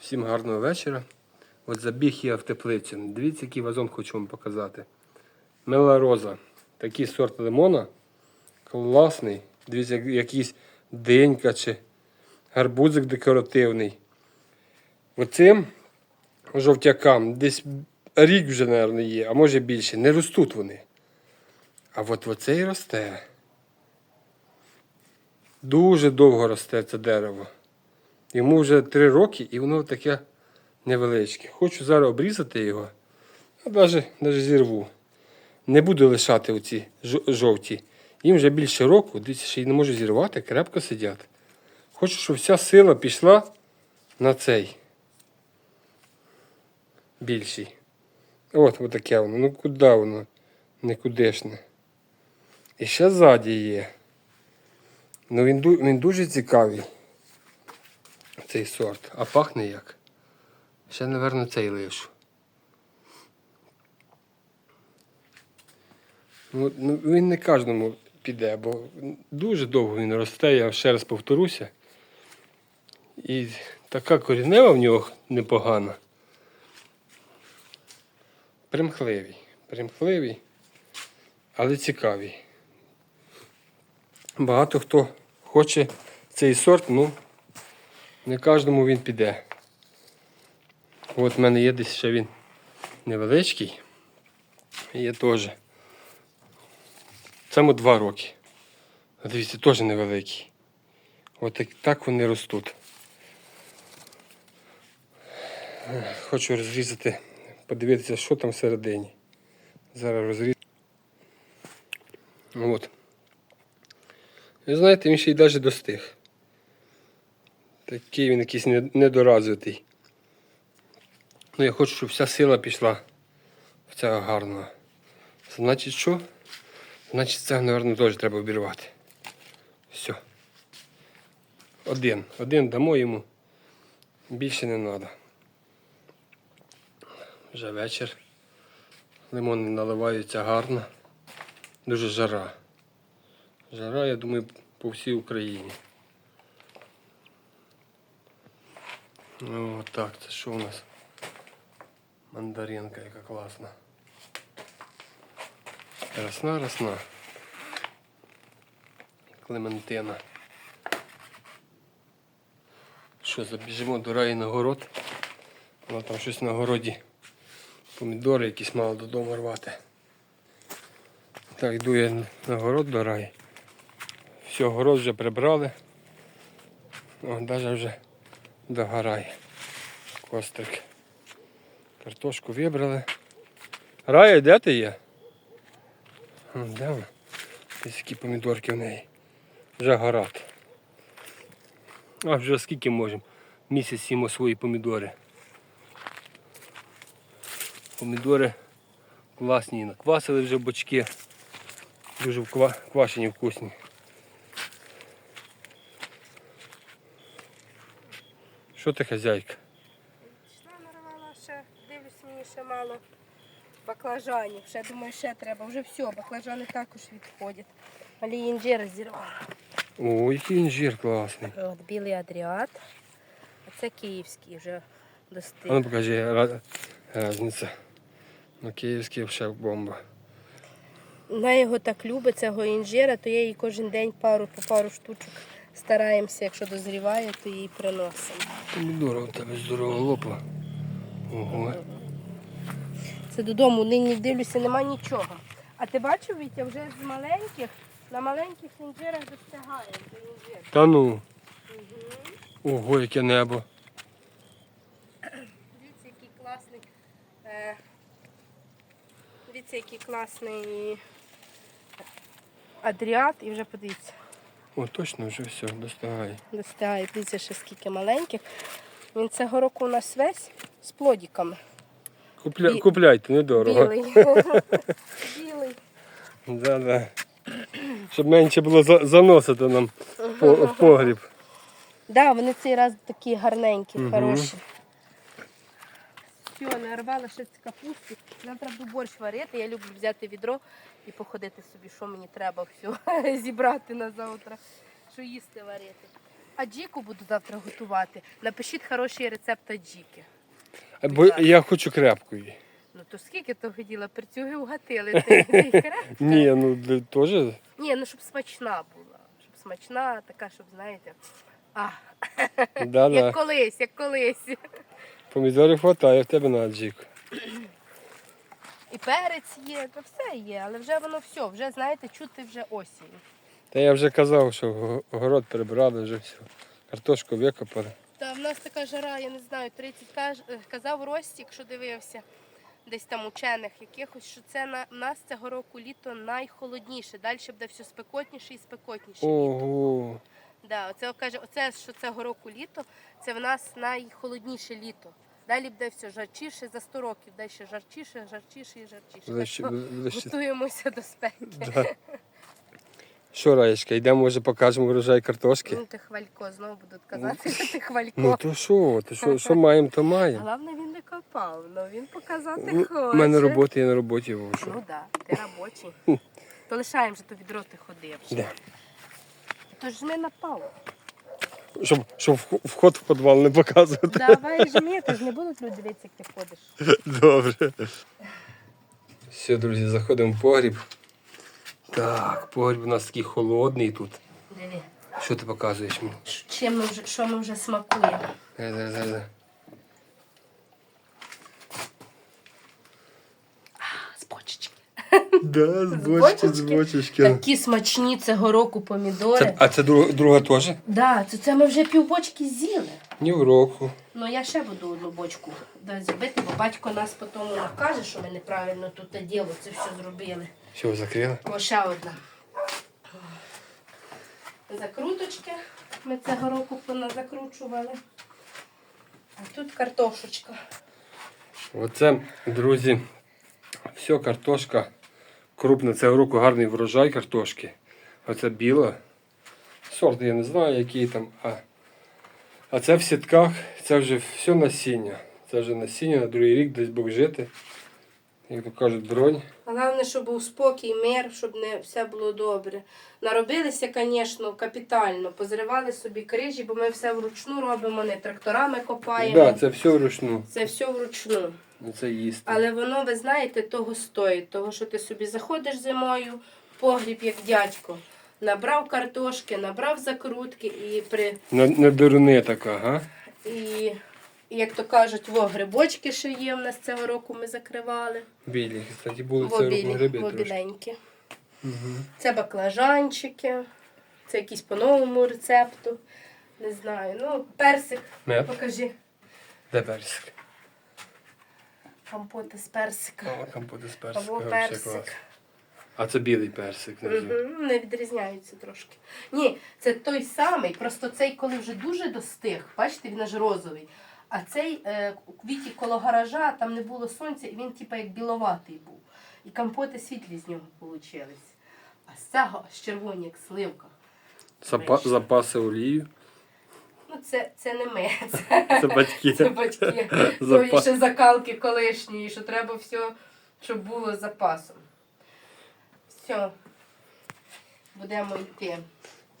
Всім гарного вечора. От забіг я в теплицю. Дивіться, який вазон хочу вам показати. Мела роза. Такий сорт лимона. Класний. Дивіться, якийсь денька чи гарбузик декоративний. Оцим жовтякам десь рік вже, мабуть, є, а може більше. Не ростуть вони. А от оцей росте. Дуже довго росте це дерево. Йому вже три роки і воно таке невеличке. Хочу зараз обрізати його, а навіть, навіть зірву. Не буду лишати оці жовті. Їм вже більше року, дивіться, ще й не можу зірвати, крепко сидять. Хочу, щоб вся сила пішла на цей більший. От, таке воно. Ну куди воно? Никудишне. І ще ззаді є. Ну він, він дуже цікавий цей сорт. А пахне як? Ще, напевно, цей лишу. Ну, ну, він не кожному піде, бо дуже довго він росте, я ще раз повторюся. І така корінева в нього непогана. Примхливий. Примхливий, але цікавий. Багато хто хоче цей сорт, ну не кожному він піде. От в мене є десь ще він невеличкий. Є теж. Цьому два роки. Дивіться, теж невеликий. От так, вони ростуть. Хочу розрізати, подивитися, що там всередині. Зараз розрізаю. От. Ви знаєте, він ще й навіть достиг. Такий він якийсь недоразвитий. Ну, я хочу, щоб вся сила пішла в цього гарного. Значить, що? Значить, це, мабуть, теж треба обірвати. Все. Один. Один дамо йому. Більше не треба. Вже вечір. Лимони наливаються гарно. Дуже жара. Жара, я думаю, по всій Україні. Ну, так, це що у нас? Мандаринка, яка класна. Росна, росна. Клементина. Що, забіжимо до раї на город. Вона там щось на городі. Помідори якісь мало додому рвати. Так, йду я на город до раї. Все, город вже прибрали. О, навіть вже догорає. Кострик. Картошку вибрали. Рая, де ти є? Де вона? Ось які помідорки в неї. Вже горать. А вже скільки можемо? Місяць їмо свої помідори. Помідори класні, наквасили вже бочки. Дуже квашені вкусні. Що ти хазяйка? Пішла нарвала ще, дивлюсь, мені ще мало баклажанів. Ще думаю, ще треба. Вже все, баклажани також відходять. Але інжир зірвала. О, який інжир класний. От білий адріат. А це київський вже А ну достиг. покажи разниця. Ну, київський ще бомба. Вона його так любить, цього інжира, то я їй кожен день пару по пару штучок стараємося, якщо дозріває, то їй приносимо. Помідора у тебе здорова лопа. Ого. Це додому нині дивлюся, нема нічого. А ти бачив, Вітя, вже з маленьких, на маленьких інжирах достигає інжир. Та ну. Ого, яке небо. Дивіться, який класний. Е, дивіться, який класний адріат. І вже подивіться, О, точно вже все, достигає. достигає. Дивіться, ще скільки маленьких. Він цього року у нас весь з плодіками. Купля... Бі- Купляйте, недорого. Білий. Білий. Да, да. Щоб менше було за- заносити нам в погріб. Да, вони цей раз такі гарненькі, хороші. Все, нарвала ще капусти. Завтра буду борщ варити. Я люблю взяти відро і походити собі, що мені треба все зібрати на завтра, що їсти варити. аджіку буду завтра готувати. Напишіть хороший рецепт аджіки. Бо я хочу крепкої. Ну то скільки того хотіла? Перцюги вгатили. Ти, крепка? Ні, ну теж. Ні, ну щоб смачна була. Щоб смачна, така, щоб, знаєте. А, Да, як колись, як колись. Помідорів хватає в тебе на аджіку. І перець є, то все є, але вже воно все, вже знаєте, чути вже осінь. Та я вже казав, що город прибрали вже все. Картошку викопали. Та в нас така жара, я не знаю, 30 каж- е, казав Ростік, що дивився десь там учених якихось, що це на в нас цього року літо найхолодніше. Далі буде все спекотніше і спекотніше. Ого. Да, оце каже, оце що цього року літо, це в нас найхолодніше літо. Далі буде все жарчіше за 100 років, далі ще жарчіше, жарчіше і жарчіше. Так що готуємося до спеки. Да. Що, Раєчка, йдемо, може, покажемо врожай картошки? Ну, ти хвалько, знову будуть казати, що ти хвалько. Ну то що, то що, що маємо, то маємо. Головне, він не копав, але він показати Ну, хоче. У мене робота, я на роботі вовшу. Ну так, да, ти робочий. То лишаємо вже то відро ти ходив. Да. То ж не напав. Щоб, щоб вход в підвал не показувати. Давай жми, то ж не будуть люди дивитися, як ти ходиш. Добре. Все, друзі, заходимо в погріб. Так, погріб у нас такий холодний тут. Диви, Що ти показуєш мені? чим ми вже, що ми вже смакуємо. Зараз, зараз, зараз. З бочечки. Да, з бочечки? з бочечки. Такі смачні цього року помідори. Це, а це друга, друга теж? Да, це, це ми вже півбочки з'їли. Ні в року. Ну я ще буду одну бочку да, зробити, бо батько нас потім накаже, що ми неправильно тут діло це все зробили. Що, закрила? О, ще одна. Закруточки. Ми цього року закручували. А тут картошечка. Оце, друзі, все, картошка крупна. Цього року гарний врожай картошки. Оце біла. Сорт я не знаю, який там. А, а це в сітках, це вже все насіння. Це вже насіння на другий рік десь Бог жити. Як то кажуть, бронь. Головне, щоб був спокій, мир, щоб не все було добре. Наробилися, звісно, капітально. Позривали собі крижі, бо ми все вручну робимо, не тракторами копаємо. Так, да, це все вручну. Це все вручну. Це їсти. Але воно, ви знаєте, того стоїть, того, що ти собі заходиш зимою погріб, як дядько. Набрав картошки, набрав закрутки і при Не, не дуруни така, га? і, як то кажуть, во грибочки ще є. У нас цього року ми закривали. Білі. Кстати, були Во це року білі, гриби во трошки. біленькі. Угу. Це баклажанчики, це якісь по новому рецепту. Не знаю. Ну, персик. Мед. Покажи. Де персик? Компоти з персика. О, компоти з персика. Або вообще персик. клас. А це білий персик. Мгм, Не відрізняються трошки. Ні, це той самий, просто цей, коли вже дуже достиг, бачите, він аж розовий. А цей е, у квіті коло гаража, там не було сонця, і він типа як біловатий був. І компоти світлі з нього вийшли. А з цього аж червоні, як сливка. Запа- запаси олію. Ну, це, це не ми, це, Це батьки. це батьки. Запас. Тої ще закалки колишньої, що треба все, щоб було з запасом. Все. Будемо йти.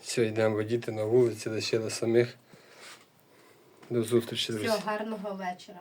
Все, йдемо водіти на вулиці, лишили самих. До зустрічі, Все, гарного вечора.